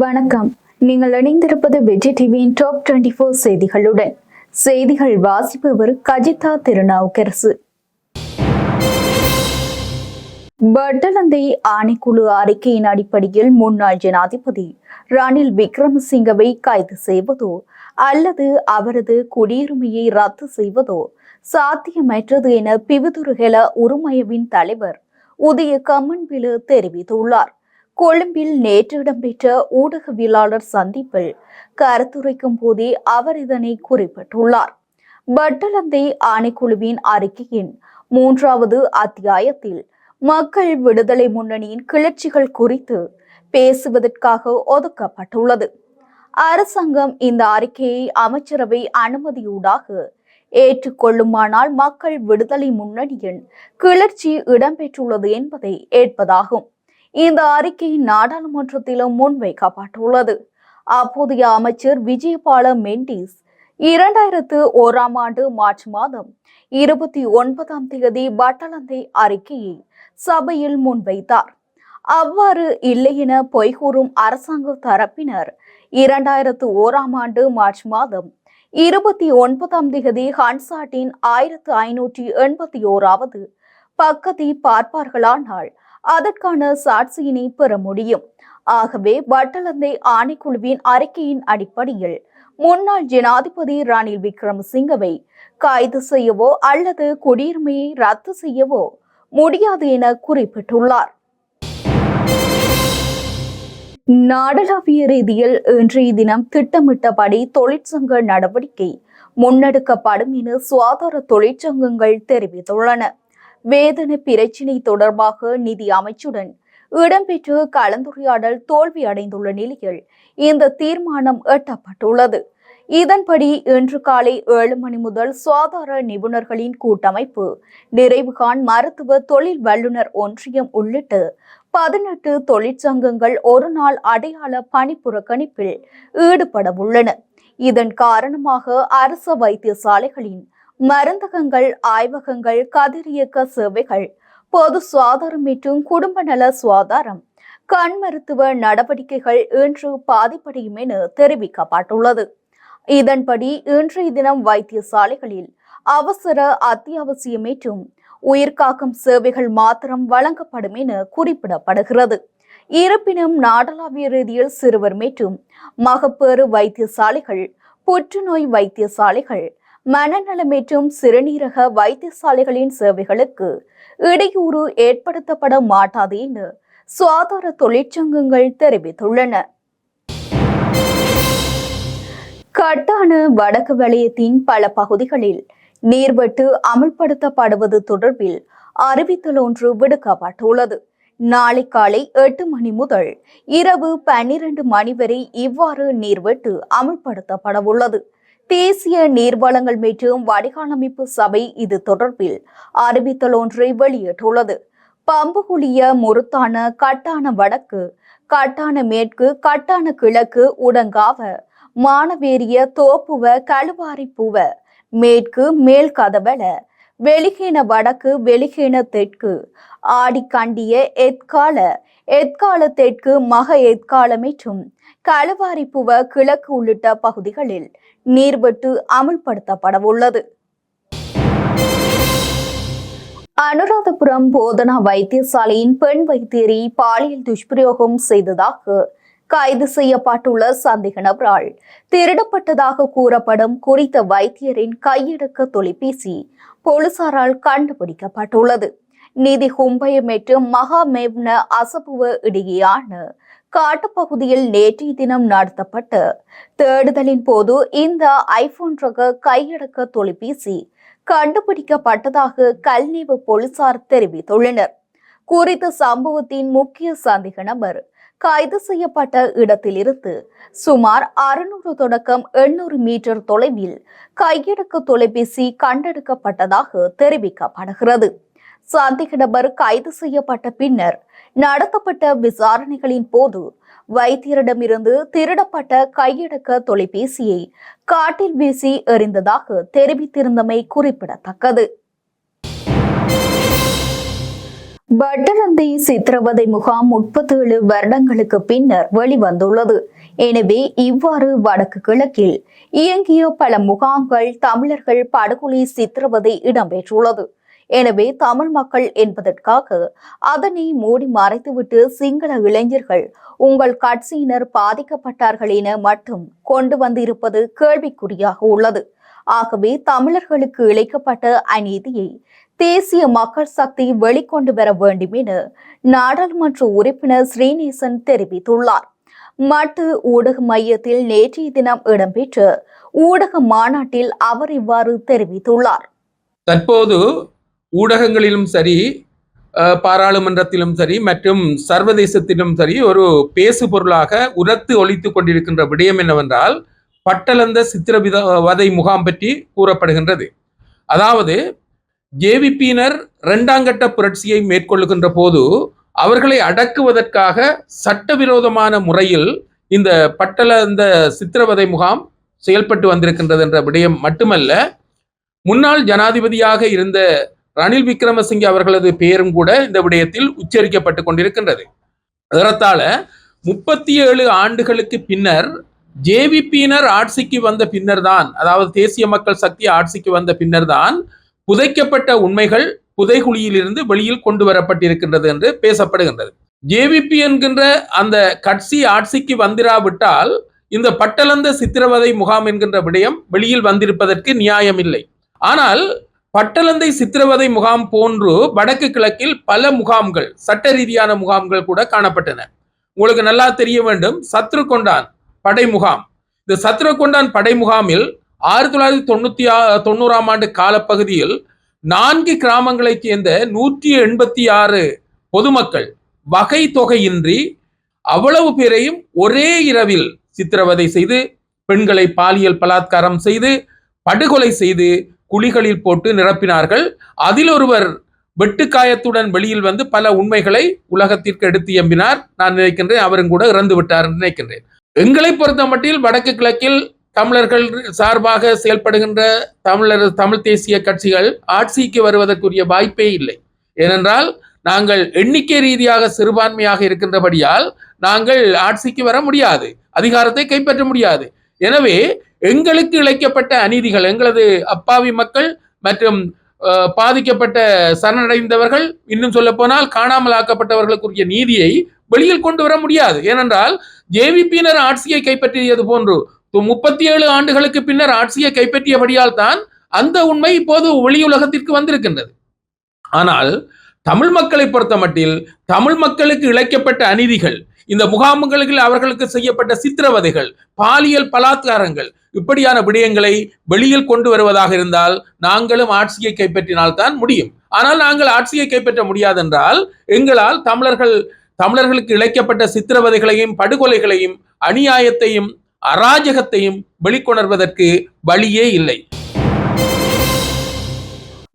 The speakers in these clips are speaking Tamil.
வணக்கம். நீங்கள் இணைந்திருப்பது விஜய் டிவியின் டாப் டுவெண்டி ஃபோர் செய்திகளுடன். செய்திகள் வாசிப்பவர் கஜிதா திருநாவுக்கரசு. பட்டலந்தை ஆணைக்குழு அறிக்கையின் அடிப்படையில் முன்னாள் ஜனாதிபதி ரணில் விக்ரமசிங்கவை கைது செய்வதோ அல்லது அவரது குடியுரிமையை ரத்து செய்வதோ சாத்தியமற்றது என பிவிதுருகெல உருமயவின் தலைவர் உதய கம்மன்பிலு தெரிவித்துள்ளார். கொழும்பில் நேற்று இடம்பெற்ற ஊடகவியலாளர் சந்திப்பில் கருத்துரைக்கும் போதே அவர் இதனை குறிப்பிட்டுள்ளார். பட்டலந்தை ஆணைக்குழுவின் அறிக்கையின் மூன்றாவது அத்தியாயத்தில் மக்கள் விடுதலை முன்னணியின் கிளர்ச்சிகள் குறித்து பேசுவதற்காக ஒதுக்கப்பட்டுள்ளது. அரசாங்கம் இந்த அறிக்கையை அமைச்சரவை அனுமதியூடாக ஏற்றுக்கொள்ளுமானால் மக்கள் விடுதலை முன்னணியின் கிளர்ச்சி இடம்பெற்றுள்ளது என்பதை ஏற்பதாகும். இந்த அறிக்கை நாடாளுமன்றத்திலும் முன்வைக்கப்பட்டுள்ளது. அப்போதைய அமைச்சர் விஜயபால மெண்டிஸ் இரண்டாயிரத்து ஓராம் ஆண்டு மார்ச் மாதம் இருபத்தி ஒன்பதாம் தேதி பட்டலந்தை அறிக்கையை சபையில் முன்வைத்தார். அவ்வாறு இல்லையென பொய்கூறும் அரசாங்க தரப்பினர் இரண்டாயிரத்து ஓராம் ஆண்டு மார்ச் மாதம் இருபத்தி ஒன்பதாம் தேதி ஹன்சாட்டின் ஆயிரத்து ஐநூற்றி எண்பத்தி ஓராவது பக்கத்தை பார்ப்பார்களானால் அதற்கான சாட்சியினை பெற முடியும். ஆகவே வட்டலந்தை ஆணைக்குழுவின் அறிக்கையின் அடிப்படையில் முன்னாள் ஜனாதிபதி ரணில் விக்ரமசிங்கவை கைது செய்யவோ அல்லது குடியுரிமையை ரத்து செய்யவோ முடியாது என குறிப்பிட்டுள்ளார். நாடளாவிய ரீதியில் இன்றைய தினம் திட்டமிட்டபடி தொழிற்சங்க நடவடிக்கை முன்னெடுக்கப்படும் என சுகாதார தொழிற்சங்கங்கள் தெரிவித்துள்ளன. வேதன பிரச்சினை தொடர்பாக நிதி அமைச்சுடன் இடம்பெற்று கலந்துரையாடல் தோல்வி அடைந்துள்ள நிலையில் இந்த தீர்மானம் எட்டப்பட்டுள்ளது. இதன்படி இன்று காலை ஏழு மணி முதல் சுகாதார நிபுணர்களின் கூட்டமைப்பு நிறைவுகான் மருத்துவ தொழில் வல்லுநர் ஒன்றியம் உள்ளிட்டு பதினெட்டு தொழிற்சங்கங்கள் ஒரு நாள் அடையாள பணி புறக்கணிப்பில் ஈடுபட உள்ளன இதன் காரணமாக அரசு வைத்தியசாலைகளின் மருந்தகங்கள் ஆய்வகங்கள் கதிரியக்க சேவைகள் பொது சுவாதாரம் மற்றும் குடும்ப நல சுவாதாரம் கண் மருத்துவ நடவடிக்கைகள் இன்று பாதிப்படையும் என தெரிவிக்கப்பட்டுள்ளது. இதன்படி இன்றைய தினம் வைத்தியசாலைகளில் அவசர அத்தியாவசியம் மற்றும் உயிர்காக்கும் சேவைகள் மாத்திரம் வழங்கப்படும் என குறிப்பிடப்படுகிறது. இருப்பினும் நாடளாவிய ரீதியில் சிறுவர் மற்றும் மகப்பேறு வைத்தியசாலைகள் புற்றுநோய் வைத்தியசாலைகள் மனநல மற்றும் சிறுநீரக வைத்தியசாலைகளின் சேவைகளுக்கு இடையூறு ஏற்படுத்தப்பட மாட்டாது என சுகாதார தொழிற்சங்கங்கள் தெரிவித்துள்ளன. கட்டான வடக்கு வலயத்தின் பல பகுதிகளில் நீர்வெட்டு அமல்படுத்தப்படுவது தொடர்பில் அறிவித்தல் ஒன்று விடுக்கப்பட்டுள்ளது. நாளை காலை எட்டு மணி முதல் இரவு பன்னிரண்டு மணி வரை இவ்வாறு நீர்வெட்டு அமல்படுத்தப்பட உள்ளது தேசிய நீர்வளங்கள் மற்றும் வடிகாலமைப்பு சபை இது தொடர்பில் அறிவித்தல் ஒன்றை வெளியிட்டுள்ளது. பம்புகுளிய முருத்தான கட்டான வடக்கு கட்டான மேற்கு கட்டான கிழக்கு உடங்காவ மானவேரிய தோப்புவ கழுவாரிப்புவ மேற்கு மேல் கதவள வெளிகேன வடக்கு வெளிகேன தெற்கு ஆடிக்கண்டிய எத்கால எத்கால தெற்கு மக எத்கால மற்றும் களவாரிப்புவ கிழக்கு உள்ளிட்ட பகுதிகளில் நீர்வெட்டு அமல்படுத்தப்படவுள்ளது. அனுராதபுரம் போதனா வைத்தியசாலையின் பெண் வைத்தியரை பாலியல் துஷ்பிரயோகம் செய்ததாக கைது செய்யப்பட்டுள்ள சந்தேக நபரால் திருடப்பட்டதாக கூறப்படும் குறித்த வைத்தியரின் கையடக்க தொலைபேசி போலீசாரால் கண்டுபிடிக்கப்பட்டுள்ளது. நிதி கும்பய மற்றும் மகா மேவ்ன அசபுவ இடையேயான காட்டுப்பகுதியில் நேற்றைய தினம் நடத்தப்பட்ட தேடுதலின் போது இந்த ஐபோன் ரக கையடக்க தொலைபேசி கண்டுபிடிக்கப்பட்டதாக கல்நீவு போலீசார் தெரிவித்துள்ளனர். குறித்த சம்பவத்தின் முக்கிய சந்தேக நபர் கைது செய்யப்பட்ட இடத்திலிருந்து சுமார் அறுநூறு தொடக்கம் எண்ணூறு மீட்டர் தொலைவில் கையடக்க தொலைபேசி கண்டெடுக்கப்பட்டதாக தெரிவிக்கப்படுகிறது. சந்தேக நபர் கைது செய்யப்பட்ட பின்னர் நடத்தப்பட்ட விசாரணைகளின் போது வைத்தியரிடமிருந்து திருடப்பட்ட கையடக்க தொலைபேசியை காட்டில் வீசி எறிந்ததாக தெரிவித்திருந்தமை குறிப்பிடத்தக்கது. பட்டரந்தி சித்திரவதை முகாம் முப்பத்தேழு வருடங்களுக்கு பின்னர் வெளிவந்துள்ளது. எனவே இவ்வாறு வடக்கு கிழக்கில் இயங்கிய பல முகாம்கள் தமிழர்கள் படுகொலை சித்திரவதை இடம்பெற்றுள்ளது. எனவே தமிழ் மக்கள் என்பதற்காக அதனை மூடி மறைத்துவிட்டு சிங்கள இளைஞர்கள் உங்கள் கட்சியினர் பாதிக்கப்பட்டார்கள் என மட்டும் கொண்டு வந்திருப்பது கேள்விக்குறியாக உள்ளது. ஆகவே தமிழர்களுக்கு இழைக்கப்பட்ட அநீதியை தேசிய மக்கள் சக்தி வெளிக்கொண்டு வர வேண்டும் என நாடாளுமன்ற உறுப்பினர் ஸ்ரீநேசன் தெரிவித்துள்ளார். மட்டு ஊடக மையத்தில் நேற்றைய தினம் இடம்பெற்ற ஊடக மாநாட்டில் அவர் இவ்வாறு தெரிவித்துள்ளார். தற்போது ஊடகங்களிலும் சரி பாராளுமன்றத்திலும் சரி மற்றும் சர்வதேசத்திலும் சரி ஒரு பேசு பொருளாக உரத்து ஒழித்து கொண்டிருக்கின்ற விடயம் என்னவென்றால் பட்டளந்த சித்திரவித வதை முகாம் பற்றி கூறப்படுகின்றது. அதாவது ஜேவிபியினர் இரண்டாம் கட்ட புரட்சியை மேற்கொள்ளுகின்ற போது அவர்களை அடக்குவதற்காக சட்டவிரோதமான முறையில் இந்த பட்டலந்த சித்திரவதை முகாம் செயல்பட்டு வந்திருக்கின்றது என்ற விடயம் மட்டுமல்ல முன்னாள் ஜனாதிபதியாக இருந்த ரணில் விக்ரமசிங்கே அவர்களது பெயரும் கூட இந்த விடயத்தில் உச்சரிக்கப்பட்டு கொண்டிருக்கின்றது. ஏறத்தாழ முப்பத்தி ஏழு ஆண்டுகளுக்கு பின்னர் ஜேவிபியினர் ஆட்சிக்கு வந்த பின்னர் தான் அதாவது தேசிய மக்கள் சக்தி ஆட்சிக்கு வந்த பின்னர்தான் புதைக்கப்பட்ட உண்மைகள் புதைகுழியிலிருந்து வெளியில் கொண்டு வரப்பட்டிருக்கின்றது என்று பேசப்படுகின்றது. ஜேவிபி என்கின்ற அந்த கட்சி ஆட்சிக்கு வந்திராவிட்டால் இந்த பட்டளந்த சித்திரவதை முகாம் என்கின்ற விடயம் வெளியில் வந்திருப்பதற்கு நியாயம் இல்லை ஆனால் பட்டலந்தை சித்திரவதை முகாம் போன்று வடக்கு கிழக்கில் பல முகாம்கள் சட்ட ரீதியான முகாம்கள் கூட காணப்பட்டன. உங்களுக்கு நல்லா தெரிய வேண்டும் சத்ரு கொண்டான் படை முகாம். இந்த சத்ரு கொண்டான் படை முகாமில் ஆயிரத்தி தொள்ளாயிரத்தி தொண்ணூத்தி ஆ- தொண்ணூறாம் ஆண்டு காலப்பகுதியில் நான்கு கிராமங்களைச் சேர்ந்த நூற்றி எண்பத்தி ஆறு பொதுமக்கள் வகை தொகையின்றி அவ்வளவு பேரையும் ஒரே இரவில் சித்திரவதை செய்து பெண்களை பாலியல் பலாத்காரம் செய்து படுகொலை செய்து குழிகளில் போட்டு நிரப்பினார்கள். அதில் ஒருவர் வெட்டுக்காயத்துடன் வெளியில் வந்து பல உண்மைகளை உலகத்திற்கு எடுத்து எம்பினார். நான் நினைக்கின்றேன் அவரும் கூட இறந்து விட்டார் நினைக்கின்றேன். எங்களை பொறுத்த மட்டில் வடக்கு கிழக்கில் தமிழர்கள் சார்பாக செயல்படுகின்ற தமிழர் தமிழ் தேசிய கட்சிகள் ஆட்சிக்கு வருவதற்குரிய வாய்ப்பே இல்லை. ஏனென்றால் நாங்கள் எண்ணிக்கை ரீதியாக சிறுபான்மையாக இருக்கின்றபடியால் நாங்கள் ஆட்சிக்கு வர முடியாது. அதிகாரத்தை கைப்பற்ற முடியாது. எனவே எங்களுக்கு இழைக்கப்பட்ட அநீதிகள் எங்களது அப்பாவி மக்கள் மற்றும் பாதிக்கப்பட்ட சரணடைந்தவர்கள் இன்னும் சொல்ல போனால் காணாமல் ஆக்கப்பட்டவர்களுக்குரிய நீதியை வெளியில் கொண்டு வர முடியாது. ஏனென்றால் ஜேவிபியினர் ஆட்சியை கைப்பற்றியது போன்று முப்பத்தி ஏழு ஆண்டுகளுக்கு பின்னர் ஆட்சியை கைப்பற்றியபடியால் தான் அந்த உண்மை இப்போது வெளியுலகத்திற்கு வந்திருக்கின்றது. ஆனால் தமிழ் மக்களை பொறுத்த மட்டில் தமிழ் மக்களுக்கு இழைக்கப்பட்ட அநீதிகள் இந்த முகாம்களில் அவர்களுக்கு செய்யப்பட்ட சித்திரவதைகள் பாலியல் பலாத்காரங்கள் இப்படியான விடயங்களை வெளியில் கொண்டு வருவதாக இருந்தால் நாங்களும் ஆட்சியை கைப்பற்றினால் தான் முடியும். ஆனால் நாங்கள் ஆட்சியை கைப்பற்ற முடியாதென்றால் எங்களால் தமிழர்கள் தமிழர்களுக்கு இழைக்கப்பட்ட சித்திரவதைகளையும் படுகொலைகளையும் அநியாயத்தையும் அராஜகத்தையும் வெளிக்கொணர்வதற்கு வழியே இல்லை.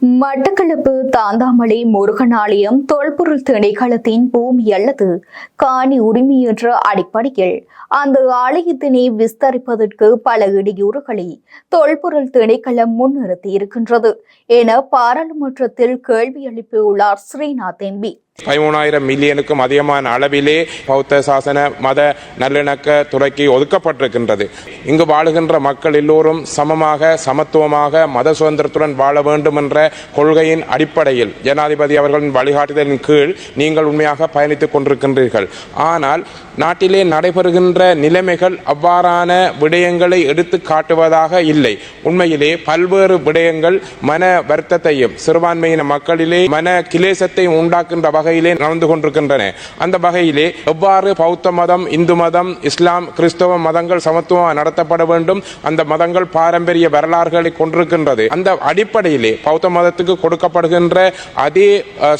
மட்டக்களப்பு தாந்தாமலை முருகன் ஆலயம் தொல்பொருள் திணைக்களத்தின் பூமி அல்லது காணி உரிமை என்ற அடிப்படையில் அந்த ஆலயத்தினை விஸ்தரிப்பதற்கு பல இடையூறுகளை தொல்பொருள் திணைக்களம் முன்னிறுத்தி இருக்கின்றது என பாராளுமன்றத்தில் கேள்வி எழுப்பியுள்ளார் ஸ்ரீநாத் எம்பி பதிமூணாயிரம் மில்லியனுக்கும் அதிகமான அளவிலே பௌத்த சாசன மத நல்லிணக்க துறைக்கு ஒதுக்கப்பட்டிருக்கின்றது. இங்கு வாழுகின்ற மக்கள் எல்லோரும் சமமாக சமத்துவமாக மத சுதந்திரத்துடன் வாழ வேண்டும் என்ற கொள்கையின் அடிப்படையில் ஜனாதிபதி அவர்களின் வழிகாட்டுதலின் கீழ் நீங்கள் உண்மையாக பயணித்துக் கொண்டிருக்கின்றீர்கள். ஆனால் நாட்டிலே நடைபெறுகின்ற நிலைமைகள் அவ்வாறான விடயங்களை எடுத்து காட்டுவதாக இல்லை. உண்மையிலே பல்வேறு விடயங்கள் மன வருத்தத்தையும் சிறுபான்மையின மக்களிலே மன கிலேசத்தையும் உண்டாக்குகின்ற வகையிலே நடந்து கொண்டிருக்கின்றன. அந்த வகையிலே எவ்வாறு பௌத்த மதம் இந்து மதம் இஸ்லாம் கிறிஸ்தவ மதங்கள் சமத்துவமாக நடத்தப்பட வேண்டும் அந்த மதங்கள் பாரம்பரிய வரலாறுகளை கொண்டிருக்கின்றது. அந்த அடிப்படையிலே பௌத்த மதத்துக்கு கொடுக்கப்படுகின்ற அதே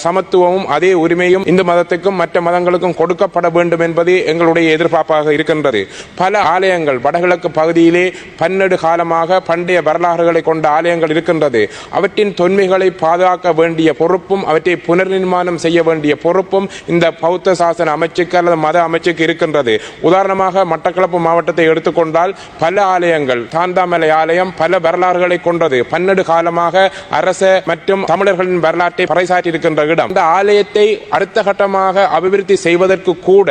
சமத்துவமும் அதே உரிமையும் இந்து மதத்துக்கும் மற்ற மதங்களுக்கும் கொடுக்கப்பட வேண்டும் என்பது எங்களுடைய எதிர்பார்ப்பாக இருக்கின்றது. பல ஆலயங்கள் வடகிழக்கு பகுதியிலே பன்னெடு காலமாக பண்டைய வரலாறுகளை கொண்ட ஆலயங்கள் இருக்கின்றது. அவற்றின் தொன்மைகளை பாதுகாக்க வேண்டிய பொறுப்பும் அவற்றை புனர்நிர்மாணம் செய்ய வேண்டிய பொறுப்பும் இந்த பௌத்த சாசன அமைச்சுக்கு அல்லது மத அமைச்சுக்கு இருக்கின்றது. உதாரணமாக மட்டக்களப்பு மாவட்டத்தை எடுத்துக்கொண்டால் பல ஆலயங்கள் தாந்தாமலை ஆலயம் பல வரலாறுகளை கொண்டது. பன்னெண்டு காலமாக அரச மற்றும் தமிழர்களின் வரலாற்றை பறைசாற்றி இருக்கின்ற இடம். இந்த ஆலயத்தை அடுத்த கட்டமாக அபிவிருத்தி செய்வதற்கு கூட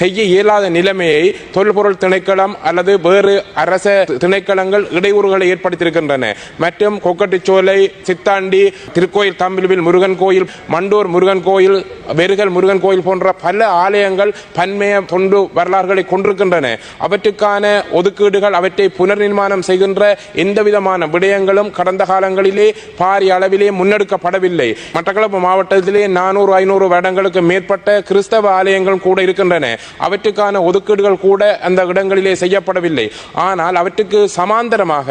செய்ய இயலாத நிலைமையை தொல்பொருள் திணைக்களம் அல்லது வேறு அரச திணைக்களங்கள் இடையூறுகளை ஏற்படுத்தியிருக்கின்றன. மற்றும் கொக்கட்டுச்சோலை சித்தாண்டி திருக்கோயில் தம்பிலுவில் முருகன் கோயில் மண்டூர் முருகன் கோயில் வெறுகல் முருகன் கோயில் போன்ற பல ஆலயங்கள் பன்மைய தொண்டு வரலாறுகளை கொண்டிருக்கின்றன. அவற்றுக்கான ஒதுக்கீடுகள் அவற்றை புனர் நிர்மாணம் செய்கின்ற எந்த விதமான விடயங்களும் கடந்த காலங்களிலே பாரிய அளவிலே முன்னெடுக்கப்படவில்லை. மட்டக்களப்பு மாவட்டத்திலே நானூறு ஐநூறு வருடங்களுக்கு மேற்பட்ட கிறிஸ்தவ ஆலயங்கள் கூட இருக்கின்றன. அவற்றுக்கான ஒதுக்கீடுகள் கூட அந்த இடங்களிலே செய்யப்படவில்லை. ஆனால் அவற்றுக்கு சமாந்தரமாக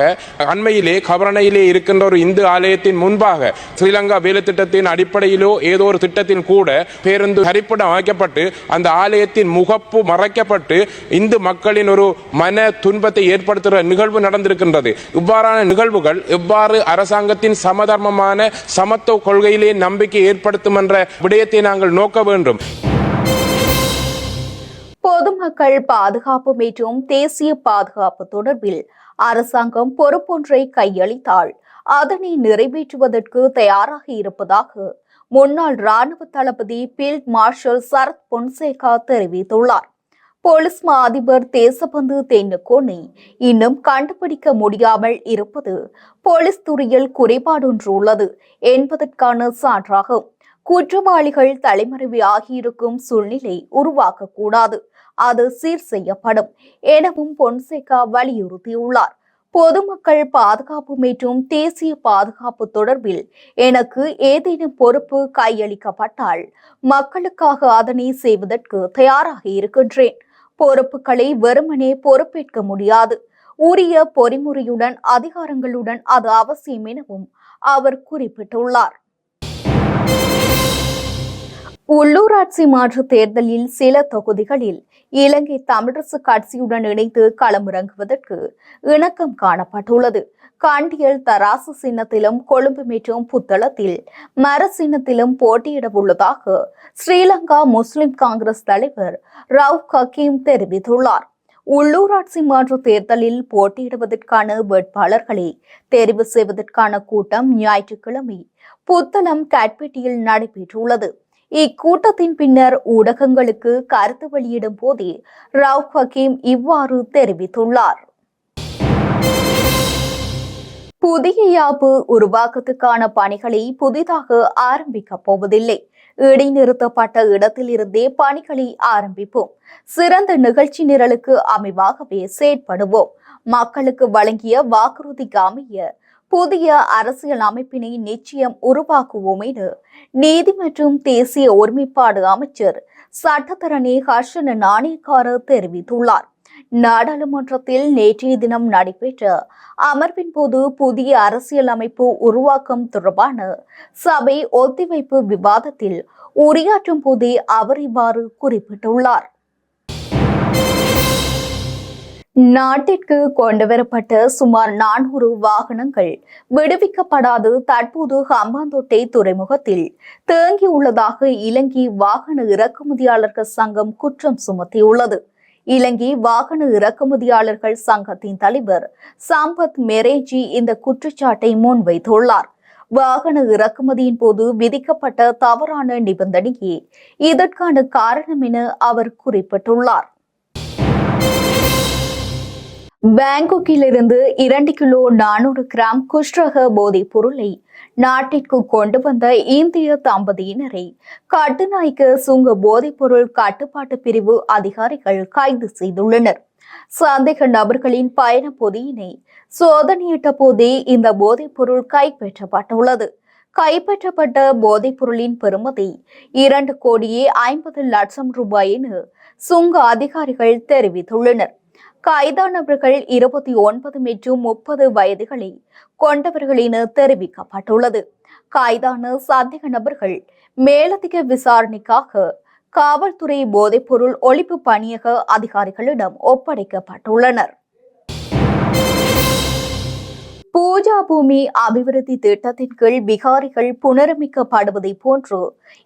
அண்மையிலே கவரணையிலே இருக்கின்ற ஒரு இந்து ஆலயத்தின் முன்பாக ஸ்ரீலங்கா வேலை திட்டத்தின் அடிப்படையிலோ ஏதோ ஒரு திட்டத்தில் கூட பேருந்து தரிப்பிடம் அமைக்கப்பட்டு அந்த ஆலயத்தின் முகப்பு மறைக்கப்பட்டு இந்து மக்களின் ஒரு மன துன்பத்தை ஏற்படுத்துகிற நிகழ்வு நடந்திருக்கின்றது. இவ்வாறான நிகழ்வுகள் எவ்வாறு அரசாங்கத்தின் சமதர்மமான சமத்துவ கொள்கையிலே நம்பிக்கை ஏற்படுத்தும் என்ற விடயத்தை நாங்கள் நோக்க வேண்டும். பொதுமக்கள் பாதுகாப்பு மற்றும் தேசிய பாதுகாப்பு தொடர்பில் அரசாங்கம் பொறுப்பொன்றை கையளித்தாள். அதனை நிறைவேற்றுவதற்கு தயாராக இருப்பதாக முன்னாள் ராணுவ தளபதி பீல்ட் மார்ஷல் சரத் பொன்சேகா தெரிவித்துள்ளார். போலீஸ் மா அதிபர் தேசபந்து தென்னுக்கோனை இன்னும் கண்டுபிடிக்க முடியாமல் இருப்பது போலீஸ் துறையில் குறைபாடொன்று உள்ளது என்பதற்கான சான்றாகும். குற்றவாளிகள் தலைமறைவு ஆகியிருக்கும் சூழ்நிலை உருவாக்கக்கூடாது அது சீர் செய்யப்படும் எனவும் பொன்சேகா வலியுறுத்தியுள்ளார். பொதுமக்கள் பாதுகாப்பு மற்றும் தேசிய பாதுகாப்பு தொடர்பில் எனக்கு ஏதேனும் பொறுப்பு கையளிக்கப்பட்டால் மக்களுக்காக அதனை செய்வதற்கு தயாராக இருக்கின்றேன். பொறுப்புகளை வெறுமனே பொறுப்பேற்க முடியாது. உரிய பொறிமுறையுடன் அதிகாரங்களுடன் அது அவசியம் எனவும் அவர் குறிப்பிட்டுள்ளார். உள்ளூராட்சி மாற்றுத் தேர்தலில் சில தொகுதிகளில் இலங்கை தமிழரசு கட்சியுடன் இணைந்து களமிறங்குவதற்கு இணக்கம் காணப்பட்டுள்ளது. காண்டியல் தராசு சின்னத்திலும் கொழும்பு மற்றும் புத்தளத்தில் மர சின்னத்திலும் போட்டியிட உள்ளதாக ஸ்ரீலங்கா முஸ்லிம் காங்கிரஸ் தலைவர் ரவ் ஹக்கீம் தெரிவித்துள்ளார். உள்ளூராட்சி மாற்று தேர்தலில் போட்டியிடுவதற்கான வேட்பாளர்களை தெரிவு செய்வதற்கான கூட்டம் ஞாயிற்றுக்கிழமை புத்தளம் காட்பேட்டியில் நடைபெற்றுள்ளது. இக்கூட்டத்தின் பின்னர் ஊடகங்களுக்கு கருத்து வெளியிடும் போதே ராவ் ஹக்கீம் இவ்வாறு தெரிவித்துள்ளார். புதிய யாப்பு உருவாக்கத்துக்கான பணிகளை புதிதாக ஆரம்பிக்கப் போவதில்லை. இடைநிறுத்தப்பட்ட இடத்திலிருந்தே பணிகளை ஆரம்பிப்போம். சிறந்த நிகழ்ச்சி நிரலுக்கு அமைவாகவே செயற்படுவோம். மக்களுக்கு வழங்கிய வாக்குறுதிக்கு அமைய புதிய அரசியல் அமைப்பினை நிச்சயம் உருவாக்குவோம் என நீதி மற்றும் தேசிய ஒருமைப்பாடு அமைச்சர் சட்டத்தரணி ஹர்ஷன் நாணயக்கார தெரிவித்துள்ளார். நாடாளுமன்றத்தில் நேற்றைய தினம் நடைபெற்ற அமர்வின் போது புதிய அரசியல் அமைப்பு உருவாக்கம் தொடர்பான சபை ஒத்திவைப்பு விவாதத்தில் உரையாற்றும் போதே அவர் இவ்வாறு குறிப்பிட்டுள்ளார். நாட்டிற்கு கொண்டுவரப்பட்ட சுமார் நானூறு வாகனங்கள் விடுவிக்கப்படாது தற்போது ஹம்பாந்தோட்டை துறைமுகத்தில் தேங்கியுள்ளதாக இலங்கை வாகன இறக்குமதியாளர்கள் சங்கம் குற்றம் சுமத்தியுள்ளது. இலங்கை வாகன இறக்குமதியாளர்கள் சங்கத்தின் தலைவர் சம்பத் மெரேஜி இந்த குற்றச்சாட்டை முன்வைத்துள்ளார். வாகன இறக்குமதியின் போது விதிக்கப்பட்ட தவறான நிபந்தனையே இதற்கான காரணம் என அவர் குறிப்பிட்டுள்ளார். பேங்காக்கிலிருந்து இரண்டு கிலோ நானூறு கிராம் குஷ்ரக போதைப் பொருளை நாட்டிற்கு கொண்டு வந்த இந்திய தம்பதியினரை கட்டுநாய்க்கு சுங்க போதைப்பொருள் கட்டுப்பாட்டு பிரிவு அதிகாரிகள் கைது செய்துள்ளனர். சந்தேக நபர்களின் பயண பொதியினை சோதனையிட்ட போதே இந்த போதைப்பொருள் கைப்பற்றப்பட்டுள்ளது. கைப்பற்றப்பட்ட போதைப் பொருளின் பெறுமதி இரண்டு கோடியே ஐம்பது லட்சம் ரூபாய் என சுங்க அதிகாரிகள் தெரிவித்துள்ளனர். கைதானவர்கள் இருபத்தி ஒன்பது மற்றும் முப்பது வயதுகளை கொண்டவர்கள் என தெரிவிக்கப்பட்டுள்ளது. கைதான சந்தேக நபர்கள் மேலதிக விசாரணைக்காக காவல்துறை போதைப்பொருள் ஒழிப்பு பணியக அதிகாரிகளிடம் ஒப்படைக்கப்பட்டுள்ளனர். பூஜா பூமி அபிவிருத்தி திட்டத்தின் கீழ் விகாரிகள் புனரமைக்கப்படுவதை போன்று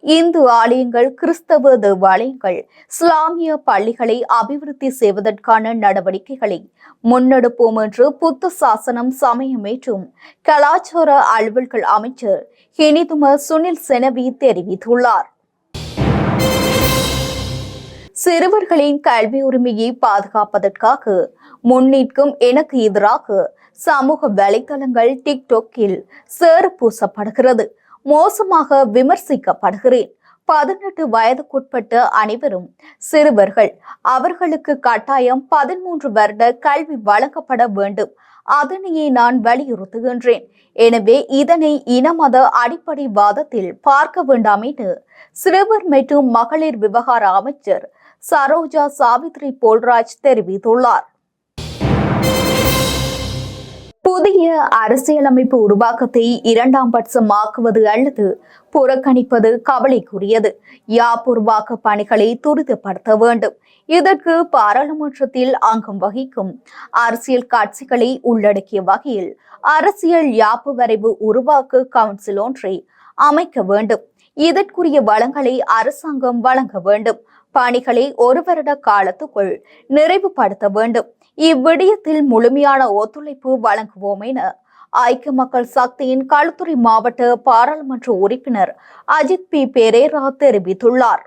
இந்து ஆலயங்கள் கிறிஸ்தவ தேவாலயங்கள் இஸ்லாமிய பள்ளிகளை அபிவிருத்தி செய்வதற்கான நடவடிக்கைகளை முன்னெடுப்போம் என்று புத்த சாசனம் சமயம் மற்றும் கலாச்சார அலுவல்கள் அமைச்சர் ஹினிதும சுனில் செனவி தெரிவித்துள்ளார். சிறுவர்களின் கல்வி உரிமையை பாதுகாப்பதற்காக முன்னிற்கும் எனக்கு எதிராக சமூக வலைதளங்கள் டிக்டோக்கில் சேறு பூசப்படுகிறது மோசமாக விமர்சிக்கப்படுகிறேன். பதினெட்டு வயதுக்குட்பட்ட அனைவரும் சிறுவர்கள். அவர்களுக்கு கட்டாயம் பதிமூன்று வருட கல்வி வழங்கப்பட வேண்டும். அதனையே நான் வலியுறுத்துகின்றேன். எனவே இதனை இனமத அடிப்படை வாதத்தில் பார்க்க வேண்டாம் என சிறுவர் மற்றும் மகளிர் விவகார அமைச்சர் சரோஜா சாவித்ரி போல்ராஜ் தெரிவித்துள்ளார். புதிய அரசியலமைப்பு உருவாக்கத்தை இரண்டாம் பட்சமாக்குவது அல்லது புறக்கணிப்பது கவலைக்குரியது. யாப்புருவாக்க பணிகளை துரிதப்படுத்த வேண்டும். இதற்கு பாராளுமன்றத்தில் அங்கம் வகிக்கும் அரசியல் கட்சிகளை உள்ளடக்கிய வகையில் அரசியல் யாப்பு வரைவு உருவாக்க கவுன்சில் ஒன்றை அமைக்க வேண்டும். இதற்குரிய வளங்களை அரசாங்கம் வழங்க வேண்டும். பணிகளை ஒரு வருட காலத்துக்குள் நிறைவுபடுத்த வேண்டும். இவ்விடயத்தில் முழுமையான ஒத்துழைப்பு வழங்குவோம் என ஐக்கிய மக்கள் சக்தியின் களுத்துறை மாவட்ட பாராளுமன்ற உறுப்பினர் அஜித் பி. பெரேரா தெரிவித்துள்ளார்.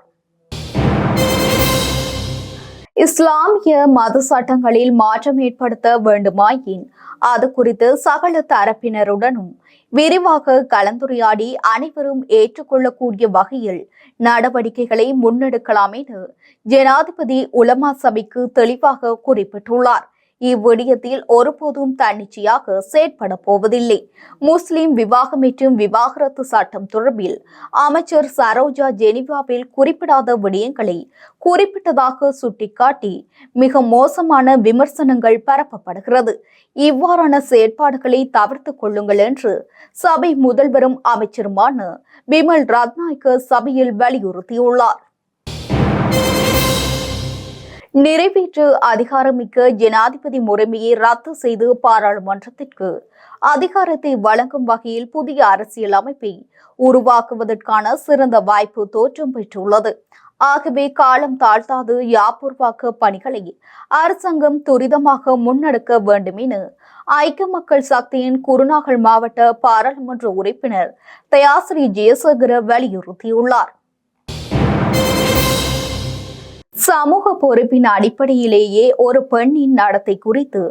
இஸ்லாமிய மத சட்டங்களில் மாற்றம் ஏற்படுத்த வேண்டுமாயின் அது குறித்து சகல தரப்பினருடனும் விரிவாக கலந்துரையாடி அனைவரும் ஏற்றுக்கொள்ளக்கூடிய வகையில் நடவடிக்கைகளை முன்னெடுக்கலாம் என ஜனாதிபதி உலமா சபைக்கு தெளிவாக குறிப்பிட்டுள்ளார். இவ்விடயத்தில் ஒருபோதும் தன்னிச்சையாக செயற்பட போவதில்லை. முஸ்லிம் விவாகம் மற்றும் விவாகரத்து சட்டம் தொடர்பில் அமைச்சர் சரோஜா ஜெனிவாவில் குறிப்பிடாத விடயங்களை குறிப்பிட்டதாக சுட்டிக்காட்டி மிக மோசமான விமர்சனங்கள் பரப்பப்படுகிறது. இவ்வாறான செயற்பாடுகளை தவிர்த்துக் கொள்ளுங்கள் என்று சபை முதல்வரும் அமைச்சருமான பிமல் ரத்நாயக்க சபையில் வலியுறுத்தியுள்ளார். நிறைவேற்று அதிகாரமிக்க ஜனாதிபதி முறைமையை ரத்து செய்து பாராளுமன்றத்திற்கு அதிகாரத்தை வழங்கும் வகையில் புதிய அரசியல் அமைப்பை உருவாக்குவதற்கான சிறந்த வாய்ப்பு தோற்றம் பெற்றுள்ளது. ஆகவே காலம் தாழ்த்தாது யாப்பூர்வாக்க பணிகளை அரசாங்கம் துரிதமாக முன்னெடுக்க வேண்டும் என ஐக்கிய மக்கள் சக்தியின் குருநாகல் மாவட்ட பாராளுமன்ற உறுப்பினர் தயாசிரி ஜெயசேகர வலியுறுத்தியுள்ளார். சமூக பொறுப்பின் அடிப்படையிலேயே ஒரு பெண்ணின் நடத்தை குறித்து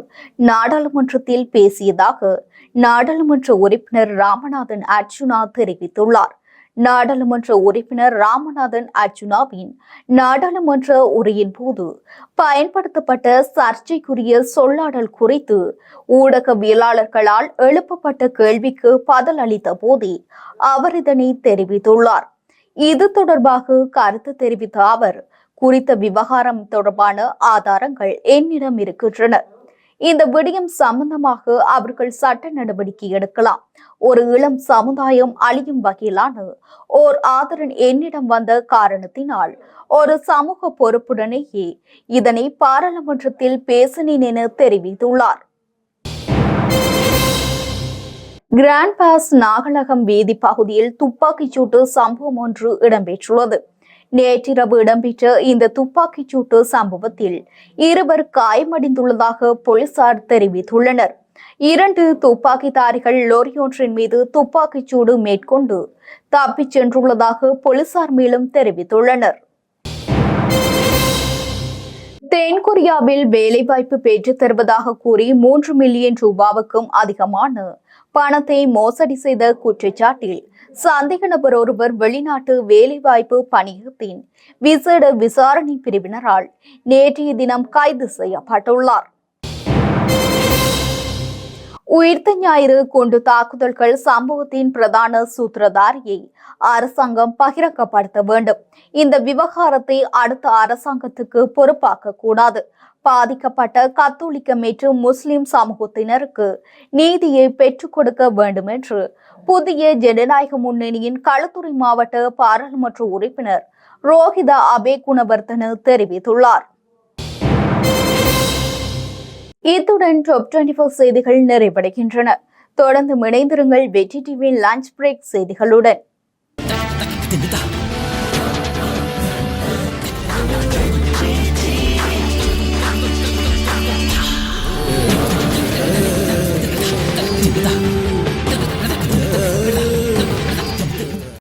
நாடாளுமன்றத்தில் பேசியதாக நாடாளுமன்ற உறுப்பினர் ராமநாதன் அர்ஜுனா தெரிவித்துள்ளார். நாடாளுமன்ற உறுப்பினர் ராமநாதன் அர்ஜுனாவின் நாடாளுமன்ற உரையின் போது பயன்படுத்தப்பட்ட சர்ச்சைக்குரிய சொல்லாடல் குறித்து ஊடகவியலாளர்களால் எழுப்பப்பட்ட கேள்விக்கு பதில் அளித்த போதே அவர் இதனை தெரிவித்துள்ளார். இது தொடர்பாக கருத்து தெரிவித்த அவர் குறித்த விவகாரம் தொடர்பான ஆதாரங்கள் என்னிடம் இருக்கின்றன. இந்த விடயம் சம்பந்தமாக அவர்கள் சட்ட நடவடிக்கை எடுக்கலாம். ஒரு இளம் சமுதாயம் அழியும் வகையிலான ஓர் ஆதரன் என்னிடம் வந்த காரணத்தினால் ஒரு சமூக பொறுப்புடனேயே இதனை பாராளுமன்றத்தில் பேசினேன் என தெரிவித்துள்ளார். கிராண்ட் பாஸ் நாகலகம் வீதி பகுதியில் துப்பாக்கிச் சூட்டு சம்பவம் ஒன்று இடம்பெற்றுள்ளது. நேற்றிரவு இடம்பெற்ற இந்த துப்பாக்கிச் சூட்டு சம்பவத்தில் இருவர் காயமடைந்துள்ளதாக போலீசார் தெரிவித்துள்ளனர். இரண்டு துப்பாக்கிதாரிகள் லோரியொன்றின் மீது துப்பாக்கிச் சூடு மேற்கொண்டு தப்பிச் சென்றுள்ளதாக போலீசார் மேலும் தெரிவித்துள்ளனர். தென்கொரியாவில் வேலைவாய்ப்பு பெற்றுத் தருவதாக கூறி மூன்று மில்லியன் ரூபாவுக்கும் அதிகமான பணத்தை மோசடி செய்த குற்றச்சாட்டில் சந்தேக நபர் ஒருவர் வெளிநாட்டு வேலைவாய்ப்பு பணியகத்தின் விசேட விசாரணை பிரிவினரால் நேற்றைய தினம் கைது செய்யப்பட்டுள்ளார். உயிர்த்த ஞாயிறு குண்டு தாக்குதல்கள் சம்பவத்தின் பிரதான சூத்திரதாரியை அரசாங்கம் பகிரங்கப்படுத்த வேண்டும். இந்த விவகாரத்தை அடுத்த அரசாங்கத்துக்கு பொறுப்பாக்க கூடாது. பாதிக்கப்பட்ட கத்தோலிக்க மற்றும் முஸ்லிம் சமூகத்தினருக்கு நீதியை பெற்றுக் கொடுக்க வேண்டும் என்று புதிய ஜனநாயக முன்னணியின் களத்துறை மாவட்ட பாராளுமன்ற உறுப்பினர் ரோஹிதா அபே குணவர்தன தெரிவித்துள்ளார். இத்துடன் டாப் டுவெண்டி செய்திகள் நிறைவடைகின்றன. தொடர்ந்து இணைந்திருங்கள் வெற்றி டிவி லஞ்ச் பிரேக் செய்திகளுடன்.